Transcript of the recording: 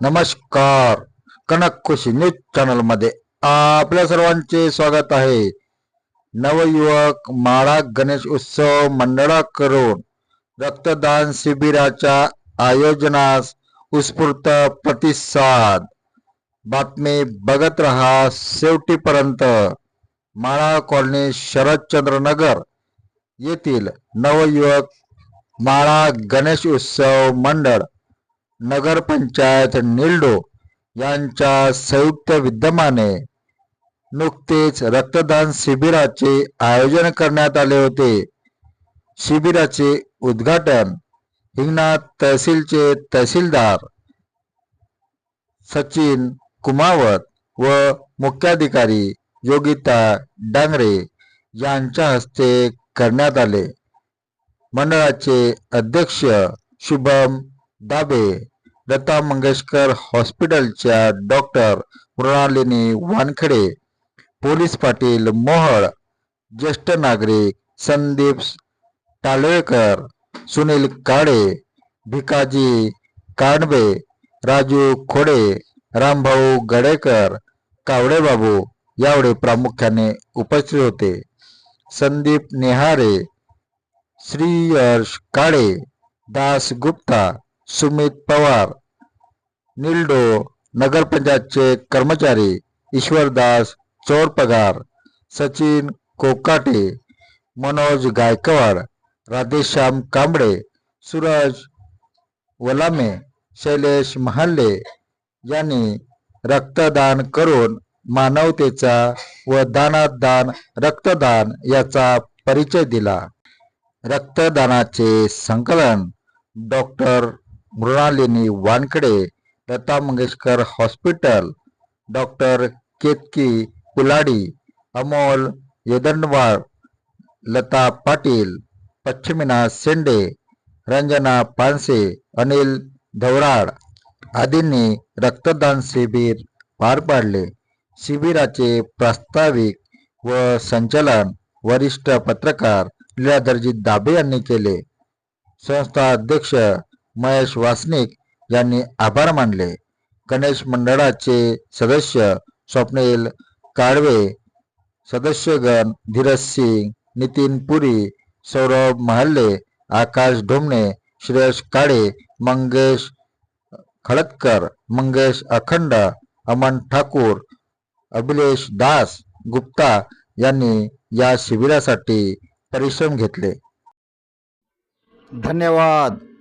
नमस्कार. कनक खुशी न्यूज चॅनलमध्ये आपल्या सर्वांचे स्वागत आहे. नवयुवक माळा गणेश उत्सव मंडळाकडून रक्तदान शिबिराच्या आयोजनास उत्स्फूर्त प्रतिसाद. बातमी बघत रहा शेवटीपर्यंत. माळा कॉलनी शरदचंद्र नगर येथील नवयुवक माळा गणेश उत्सव मंडळ नगरपंचायत निल्डो यांच्या संयुक्त विद्यमाने नुकतेच रक्तदान शिबिराचे आयोजन करण्यात आले होते. शिबिराचे उद्घाटन हिंगणा तहसीलचे तहसीलदार सचिन कुमावत व मुख्याधिकारी योगिता डांगरे यांच्या हस्ते करण्यात आले. मंडळाचे अध्यक्ष शुभम दाबे लता मंगेशकर हॉस्पिटलच्या डॉक्टर मृणालिनी वानखडे पोलीस पाटील मोहळ ज्येष्ठ नागरिक संदीप टाळवेकर सुनील काळे भिकाजी कांडबे राजू खोडे रामभाऊ गडेकर कावडेबाबू यावेळी प्रामुख्याने उपस्थित होते. संदीप नेहारे श्रीयश काळे दास गुप्ता सुमित पवार निल्डो नगरपंचायतचे कर्मचारी ईश्वरदास चोरपगार सचिन कोकाटे मनोज गायकवाड राधेश्याम कांबळे सूरज वलामे शैलेश महाल्ले यांनी रक्तदान करून मानवतेचा व दानात दान रक्तदान याचा परिचय दिला. रक्तदानाचे संकलन doctor Mrinalini Wankhede Lata Mangeshkar hospital doctor Ketaki Kuladi Amol Yadandwad Lata Patil पश्चिमिना Shende Ranjana Panse Anil Dhavrad आदींनी रक्तदान शिबिर पार पाडले. शिबिराचे प्रास्ताविक व संचलन वरिष्ठ पत्रकार लीलाधरजी दाबे यांनी केले. संस्था अध्यक्ष महेश वासनिक यांनी आभार मानले. गणेश मंडळाचे सदस्य स्वप्नील काळवे सदस्यगण धीरज सिंग नितीन पुरी सौरभ महाल्ले आकाश ढोमणे श्रेयश काळे मंगेश खळदकर मंगेश अखंड अमन ठाकूर अभिलेश दास गुप्ता यांनी या शिबिरासाठी परिश्रम घेतले. धन्यवाद.